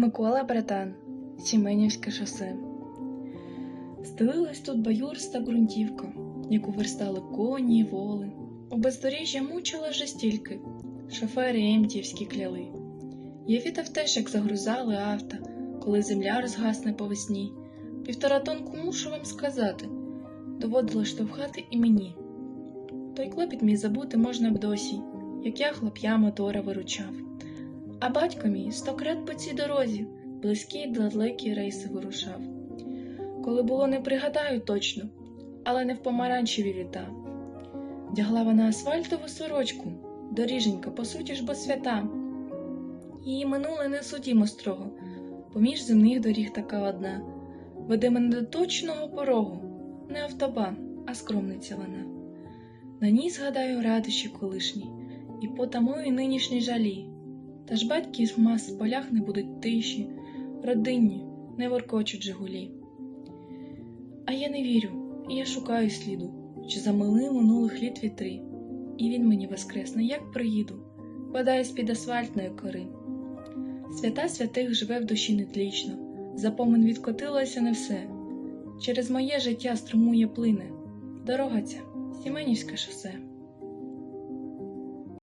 Микола Братан, Сіменівське шосе. Стелилась тут баюрста ґрунтівка, яку верстали коні й воли. У бездоріжжя мучила вже стільки, шофери емтівські кляли. Я вітав теж, як загрузали авто, коли земля розгасне по весні. Півтора тонку мушу вам сказати, доводилось штовхати і мені. Той клопіт мій забути можна б досі, як я хлоп'я мотора виручав. А батько мій стократ по цій дорозі, близькі й далекі рейси вирушав. Коли було, не пригадаю точно, але не в помаранчеві літа. Дягла вона асфальтову сорочку, доріженька, по суті ж бо свята. Її минуле не судімо строго, поміж земних доріг така одна. Веде мене до точного порогу, не автобан, а скромниця вона. На ній згадаю радощі колишні, і потамую нинішні жалі. Та ж батьки в мас полях не будуть тиші, родинні, не воркочуть жигулі. А я не вірю, і я шукаю сліду, що замили минулих літ вітри, і він мені воскресне, як приїду, бодай з-під асфальтної кори. Свята святих живе в душі нетлічно, запомин відкотилося не все. Через моє життя струмує плине, дорога ця, Сіменівське шосе.